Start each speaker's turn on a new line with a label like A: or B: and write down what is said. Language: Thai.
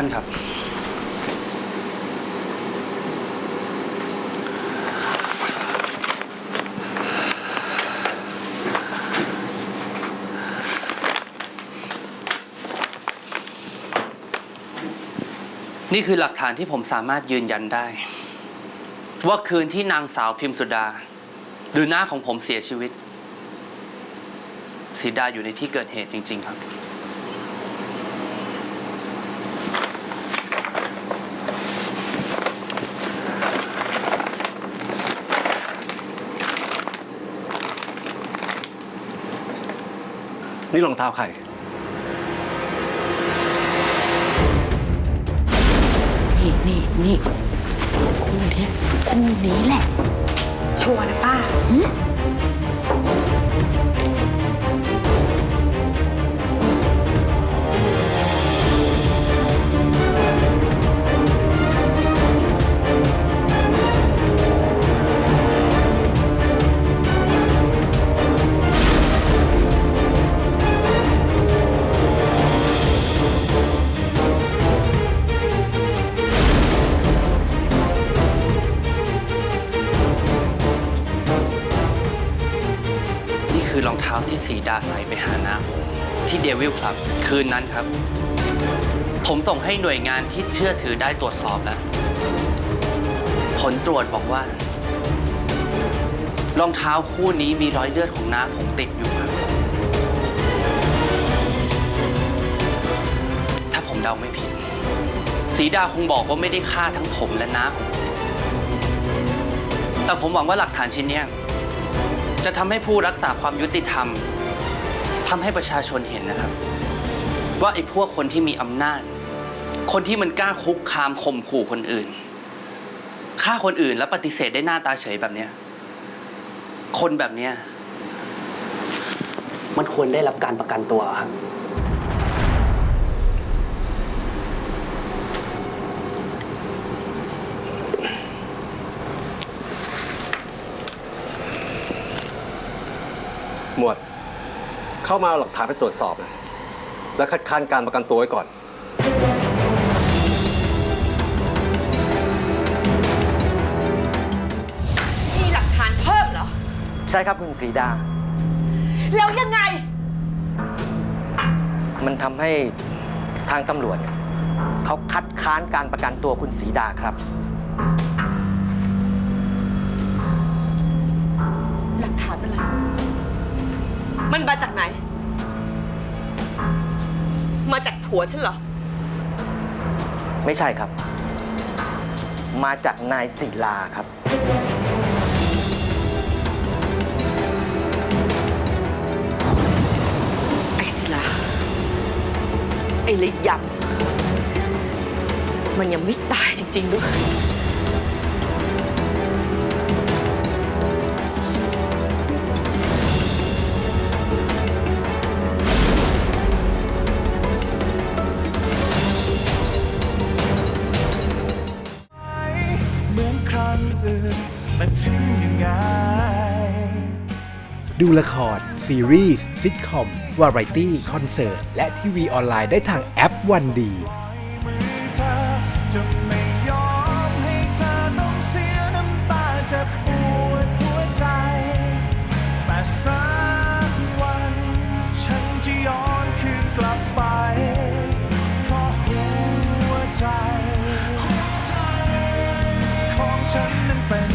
A: านครับ นี่คือหลักฐานที่ผมสามารถยืนยันได้ ว่าคืนที่นางสาวพิมสุดา หรือหน้าของผมเสียชีวิตสีดาอยู่ในที่เกิดเหตุจริง ๆ ครับ
B: นี่รองเท้าใคร
C: นี่นี่นี่คู่เนี้ยคู่นี้แหละ
D: ชัวร์นะป้า
A: อรองเท้าที่สีดาใส่ไปหาน้าผมที่เดวิลครับ คืนนั้นครับ ผมส่งให้หน่วยงานที่เชื่อถือได้ตรวจสอบแล้ว ผลตรวจบอกว่า รองเท้าคู่นี้มีรอยเลือดของน้าผมติดอยู่ครับ ถ้าผมเดาไม่ผิด สีดาคงบอกว่าไม่ได้ฆ่าทั้งผมและน้าผมแต่ผมหวังว่าหลักฐานชิ้นนี้ จะทำให้ผู้รักษาความยุติธรรมทำให้ประชาชนเห็นนะครับ ว่าไอ้พวกคนที่มีอำนาจ คนที่มันกล้าคุกคามข่มขู่คนอื่นฆ่าคนอื่นแล้วปฏิเสธได้หน้าตาเฉยแบบเนี้ยคนแบบเนี้ยมันควรได้รับการประกันตัวครับ
B: หมวด เข้ามาเอาหลักฐานไปตรวจสอบนะ และคัดค้านการประกันตัวไว้ก่อน
D: มีหลักฐานเพิ่มเหรอ
E: ใช่ครับคุณสีดา
D: แล้วยังไง
E: มันทำให้ทางตำรวจเนี่ยเขาคัดค้านการประกันตัวคุณสีดาครับ
D: มันมาจากไหน มาจากผัวฉันเหรอ
E: ไม่ใช่ครับ มาจากนายศิลาครับ
D: ไอ้ศิลา ไอ้ระยำมันยังไม่ตายจริง ๆ ด้วย
F: นแต่ถึงยังไง
G: ดูละคร ซีรีส์ซิทคอม วาไรตี้ คอนเสิร์ต และทีวีออนไลน์ได้ทางแอปวันดี
F: จะไม่ยอมให้เธอต้องเสียน้ำตาเจะปวดหัวใจ แต่สักวัน ฉันจะย้อนคืนกลับไป เพราะหัวใจ ของฉันนั้นเป็น